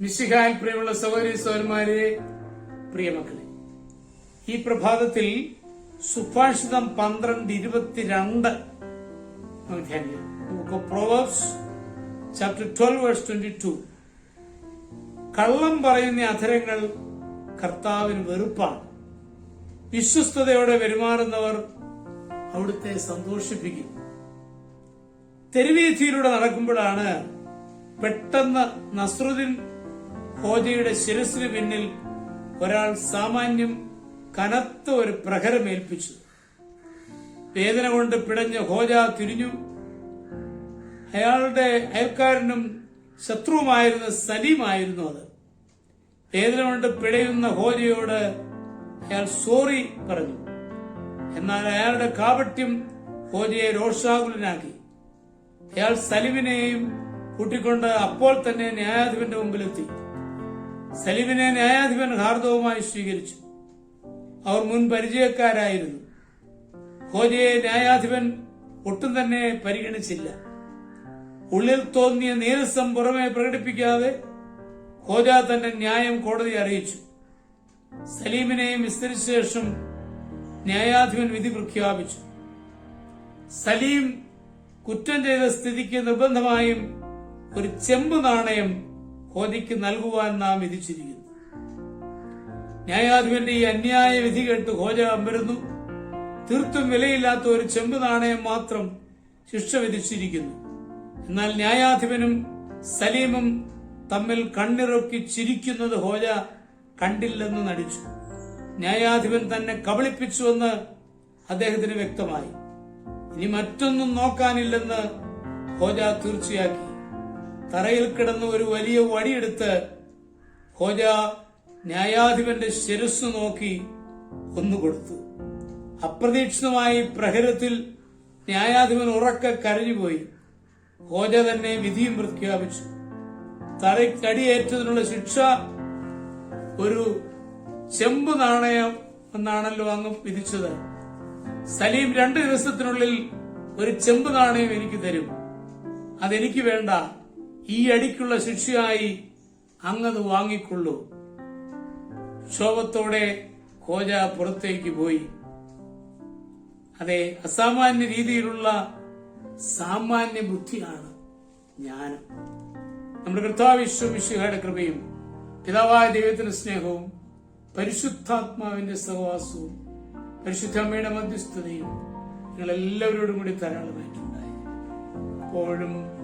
മിശിഹാൽ പ്രിയമുള്ള സഹോദരി സഹോദരന്മാരെ പ്രിയമക്കളെ ഈ പ്രഭാതത്തിൽ സുഭാഷിതം പന്ത്രണ്ട് ഇരുപത്തിരണ്ട് നമുക്ക് ധ്യാനിക്കാം chapter twelve verse twenty two കള്ളം പറയുന്ന അധരങ്ങൾ കർത്താവിന് വെറുപ്പാണ്. വിശ്വസ്തയോടെ പെരുമാറുന്നവർ അവിടുത്തെ സന്തോഷിപ്പിക്കും. തെരുവീഥിയിലൂടെ നടക്കുമ്പോഴാണ് പെട്ടെന്ന് നസ്രുദ്ദീൻ ഹോജയുടെ ശിരസിന് പിന്നിൽ ഒരാൾ സാമാന്യം കനത്ത ഒരു പ്രഹരമേൽപ്പിച്ചു വേദന കൊണ്ട് പിടഞ്ഞ ഹോജ തിരിഞ്ഞു. അയാളുടെ അയൽക്കാരനും ശത്രുവുമായിരുന്ന സലീമായിരുന്നു അത്. വേദന കൊണ്ട് പിടയുന്ന ഹോജയോട് അയാൾ സോറി പറഞ്ഞു. എന്നാൽ അയാളുടെ കാപട്യം ഹോജയെ രോഷാകുലനാക്കി. അയാൾ സലിമിനെയും കൂട്ടിക്കൊണ്ട് അപ്പോൾ തന്നെ ന്യായാധിപന്റെ മുമ്പിലെത്തി. സലിമിനെ ന്യായാധിപൻ ഹാർദവുമായി സ്വീകരിച്ചു. അവർ മുൻ പരിചയക്കാരായിരുന്നു. ഹോജയെ ന്യായാധിപൻ ഒട്ടും തന്നെ പരിഗണിച്ചില്ല. ഉള്ളിൽ തോന്നിയ നീരസം പുറമെ പ്രകടിപ്പിക്കാതെ ഹോജ തന്റെ ന്യായം കോടതി അറിയിച്ചു. സലീമിനെയും വിസ്തരിച്ച ശേഷം ന്യായാധിപൻ വിധി പ്രഖ്യാപിച്ചു. സലീം കുറ്റം ചെയ്ത സ്ഥിതിക്ക് നിർബന്ധമായും ഒരു ചെമ്പ് നാണയം ഹോദിക്ക് നൽകുവാൻ നാം വിധിച്ചിരിക്കുന്നു. ന്യായാധിപന്റെ ഈ അന്യായ വിധി കേട്ട് ഹോജ അമ്പരുന്നു. തീർത്തും വിലയില്ലാത്ത ഒരു ചെമ്പ് നാണയം മാത്രം ശിക്ഷ വിധിച്ചിരിക്കുന്നു. എന്നാൽ ന്യായാധിപനും സലീമും തമ്മിൽ കണ്ണിറക്കി ചിരിക്കുന്നത് ഹോജ കണ്ടില്ലെന്ന് നടിച്ചു. ന്യായാധിപൻ തന്നെ കബളിപ്പിച്ചുവെന്ന് അദ്ദേഹത്തിന് വ്യക്തമായി. ഇനി മറ്റൊന്നും നോക്കാനില്ലെന്ന് ഹോജ തീർച്ചയാക്കി. തറയിൽ കിടന്ന ഒരു വലിയ വടിയെടുത്ത് ഹോജ ന്യായാധിപന്റെ ശിരസ് നോക്കി ഒന്നുകൊടുത്തു. അപ്രതീക്ഷിതമായി പ്രഹരത്തിൽ ന്യായാധിപൻ ഉറക്ക കരഞ്ഞുപോയി. ഹോജ തന്നെ വിധിയും പ്രഖ്യാപിച്ചു. തറയ്ക്കടിയേറ്റതിനുള്ള ശിക്ഷ ഒരു ചെമ്പ് നാണയം എന്നാണല്ലോ അങ്ങ് വിധിച്ചത്. സലീം രണ്ട് ദിവസത്തിനുള്ളിൽ ഒരു ചെമ്പ് നാണയം എനിക്ക് തരും. അതെനിക്ക് വേണ്ട. ഈ അടിക്കുള്ള ശിക്ഷയായി അങ്ങത് വാങ്ങിക്കൊള്ളൂ. ക്ഷോഭത്തോടെ കോജ പുറത്തേക്ക് പോയി. അതെ അസാമാന്യ രീതിയിലുള്ള സാമാന്യ ബുദ്ധിയാണ് ജ്ഞാനം. നമ്മുടെ കർത്താവിശ്വമിശുഹയുടെ കൃപയും പിതാവായ ദൈവത്തിന്റെ സ്നേഹവും പരിശുദ്ധാത്മാവിന്റെ സഹവാസവും പരിശുദ്ധമ്മയുടെ മധ്യസ്ഥതയും നിങ്ങൾ എല്ലാവരോടും കൂടി ധാരാളമായിട്ടുണ്ടായി. എപ്പോഴും